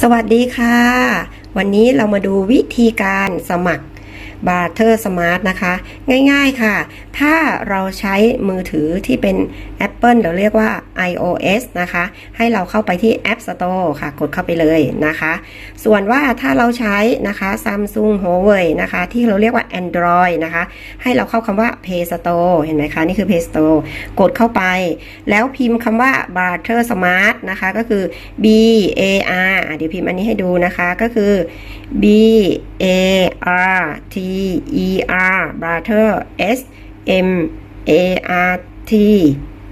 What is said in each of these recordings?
สวัสดีค่ะ วันนี้เรามาดูวิธีการสมัคร b a r t e r Smart นะคะ ง่ายๆค่ะ ถ้าเราใช้มือถือที่เป็น Apple เราเรียกว่า iOS นะคะ ให้เราเข้าไปที่ App Store ค่ะ กดเข้าไปเลยนะคะ ส่วนว่าถ้าเราใช้นะคะ Samsung Huawei นะคะ ที่เราเรียกว่า Android นะคะ ให้เราเข้าคำว่า Play Store เห็นไหมคะ นี่คือ Play Store กดเข้าไป แล้วพิมพ์คำว่า b a r t e r Smart นะคะ ก็คือ B A R เดี๋ยวพิมพ์อันนี้ให้ดูนะคะ ก็คือ B A R T E R Barter S M A R T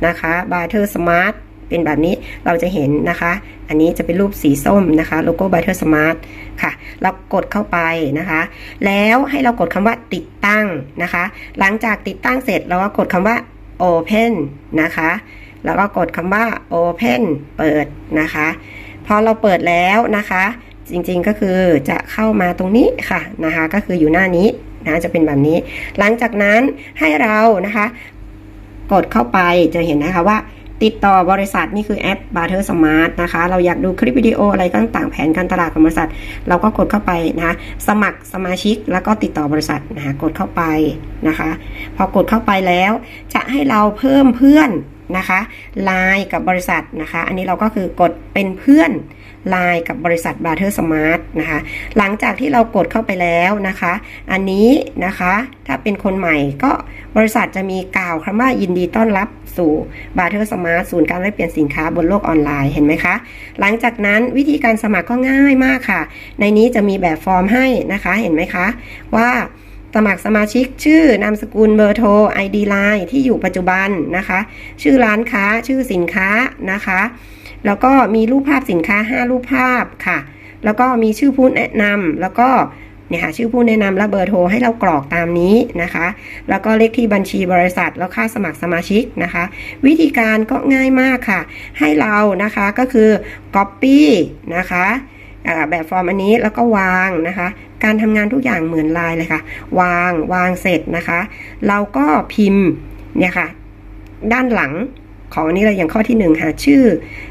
นะคะ Barter Smart เป็นแบบนี้เราจะเห็นนะคะ อันนี้จะเป็นรูปสีส้มนะคะโลโก้ Barter Smart ค่ะ เรากดเข้าไปนะคะ แล้วให้เรากดคำว่าติดตั้งนะคะ หลังจากติดตั้งเสร็จเราก็กดคำว่า Open นะคะ แล้วก็กดคำว่า Open เปิดนะคะ พอเราเปิดแล้วนะคะ จริงๆก็คือจะเข้ามาตรงนี้ค่ะนะคะ ก็คืออยู่หน้านี้นะจะเป็นแบบนี้ หลังจากนั้นให้เรานะคะ กดเข้าไปจะเห็นนะคะว่าติดต่อบริษัทนี่คือแอป Barter Smart นะคะ เราอยากดูคลิปวิดีโออะไรก็ต่างๆแผนการตลาดของบริษัท เราก็กดเข้าไปนะคะ สมัครสมาชิกแล้วก็ติดต่อบริษัทนะคะกดเข้าไปนะคะ พอกดเข้าไปแล้ว จะให้เราเพิ่มเพื่อนนะคะไลน์กับบริษัทนะคะ อันนี้เราก็คือกดเป็นเพื่อน ไลน์กับบริษัท b a r t e r Smart นะคะ หลังจากที่เรากดเข้าไปแล้วนะคะ อันนี้นะคะ ถ้าเป็นคนใหม่ก็บริษัทจะมีกล่าวคำว่ายินดีต้อนรับสู่ b a r t e r Smart ศูนย์การแลกเปลี่ยนสินค้าบนโลกออนไลน์เห็นไหมคะ หลังจากนั้นวิธีการสมัครก็ง่ายมากค่ะ ในนี้จะมีแบบฟอร์มให้นะคะ เห็นไหมคะ ว่าสมัครสมาชิกชื่อนามสกุลเบอร์โทร ID Line ที่อยู่ปัจจุบันนะคะ ชื่อร้านค้าชื่อสินค้านะคะ แล้วก็มีรูปภาพสินค้า 5 รูปภาพค่ะ แล้วก็มีชื่อผู้แนะนำแล้วก็เนี่ยค่ะชื่อผู้แนะนำและเบอร์โทรให้เรากรอกตามนี้นะคะ แล้วก็เลขที่บัญชีบริษัท แล้วค่าสมัครสมาชิกนะคะ วิธีการก็ง่ายมากค่ะ ให้เรานะคะก็คือ copy นะคะแบบฟอร์มอันนี้แล้วก็วางนะคะ การทำงานทุกอย่างเหมือนลน์เลยค่ะ วางวางเสร็จนะคะ เราก็พิมพ์เนี่ยค่ะ ด้านหลัง ของอันนี้เลยอย่างข้อที่หนึ่งค่ะชื่อ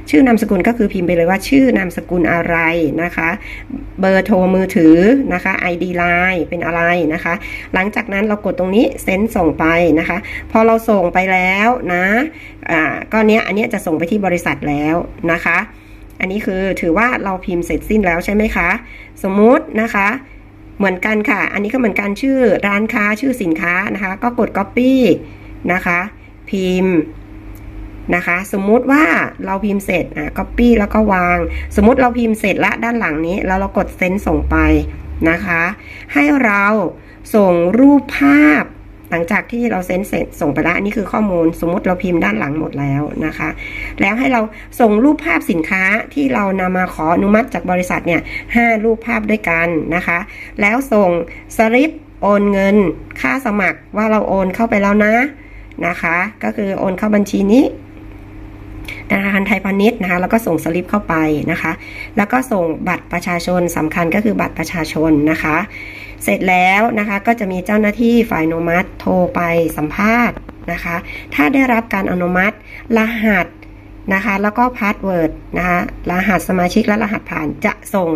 ชื่อนามสกุลก็คือพิมพ์ไปเลยว่าชื่อนามสกุลอะไรนะคะ เบอร์โทรมือถือนะคะ ID Line เป็นอะไรนะคะ หลังจากนั้นเรากดตรงนี้เซ็นส่งไปนะคะ พอเราส่งไปแล้วนะอ่าก็เนี้ยอันเนี้ยจะส่งไปที่บริษัทแล้วนะคะ อันนี้คือถือว่าเราพิมพ์เสร็จสิ้นแล้วใช่ไหมคะ สมมุตินะคะเหมือนกันค่ะ อันนี้ก็เหมือนกันชื่อร้านค้าชื่อสินค้านะคะ ก็กด copy นะคะ พิมพ์ นะคะ สมมุติว่าเราพิมพ์เสร็จอะ copy แล้วก็วาง สมมุติเราพิมพ์เสร็จละด้านหลังนี้ แล้วเรากดเซ็นส่งไปนะคะ ให้เราส่งรูปภาพ หลังจากที่เราเซ็นเสร็จส่งไปแล้วนนี้คือข้อมูล สมมุติเราพิมพ์ด้านหลังหมดแล้วนะคะ แล้วให้เราส่งรูปภาพสินค้าที่เรานำมาขออนุมัติจากบริษัทเนี่ยห้ารูปภาพด้วยกันนะคะ แล้วส่งสลิปโอนเงินค่าสมัครว่าเราโอนเข้าไปแล้วนะนะคะ ก็คือโอนเข้าบัญชีนี้ ธนาคารไทยพาณิชย์นะคะแล้วก็ส่งสลิปเข้าไปนะคะ แล้วก็ส่งบัตรประชาชนสำคัญก็คือบัตรประชาชนนะคะ เสร็จแล้วนะคะก็จะมีเจ้าหน้าที่ฝ่ายอนุมัติโทรไปสัมภาษณ์นะคะ ถ้าได้รับการอนุมัติ รหัสนะคะแล้วก็พาสเวิร์ดนะคะรหัสสมาชิกและรหัสผ่านจะส่ง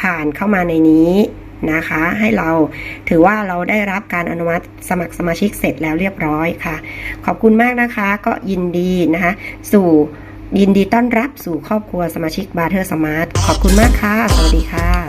ผ่านเข้ามาในนี้ นะคะ ให้เราถือว่าเราได้รับการอนุมัติสมัครสมาชิกเสร็จแล้วเรียบร้อยค่ะ ขอบคุณมากนะคะก็ยินดีนะคะ สู่ยินดีต้อนรับสู่ครอบครัวสมาชิกบาร์เทอร์สมาร์ทขอบคุณมากค่ะ สวัสดีค่ะ